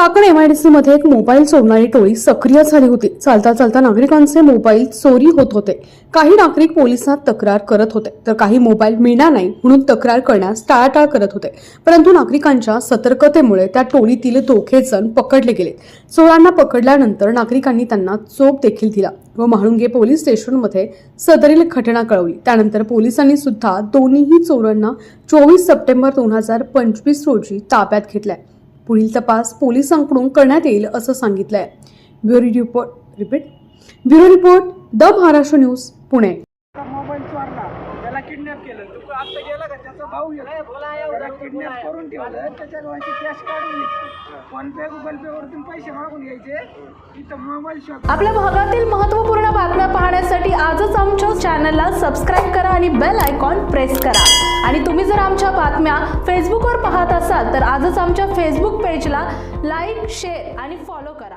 Chakan MIDC मध्ये एक mobile चोरणारी टोळी सक्रिय झाली होती. चालता चालता नागरिकांचे मोबाईल चोरी होत होते. काही नागरिक पोलिसात तक्रार करत होते. तर काही मोबाईल मिळणार नाही म्हणून तक्रार करण्यास टाळाटाळ करत होते. परंतु नागरिकांच्या सतर्कतेमुळे त्या टोळीतील दोघे जण पकडले गेले. चोरांना पकडल्यानंतर नागरिकांनी त्यांना चोप देखील दिला व म्हाळुंगे पोलीस स्टेशनमध्ये सदरील घटना कळवली. त्यानंतर पोलिसांनी सुद्धा दोन्हीही चोरांना चोवीस सप्टेंबर दोन हजार पंचवीस रोजी ताब्यात घेतलाय. पुढील तपास पोलिसांकडून करण्यात येईल असं सांगितलंय. Bureau report repeat. Bureau report the Maharashtra news Pune. त्याचा मोबाईल चोरला. त्याला किडनॅप केलं. तू आता गेला का? त्याचा भाऊ त्याला किडनॅप करून ठेवलं. त्याच्या गावाची कॅश काढून घेतली फोन पे गुगल पे वरतून पैसे मागून घ्यायचे. तिथं मोबाईल शॉप आपल्या भागातील महत्त्वपूर्ण बातम्या पाहण्यासाठी आजच आमच्या चॅनलला सबस्क्राईब करा आणि बेल आयकॉन प्रेस करा. आणि तुम्ही जर आमच्या बातम्या फेसबुकवर पाहत असाल तर आजच आमच्या फेसबुक पेजला लाईक शेअर आणि फॉलो करा.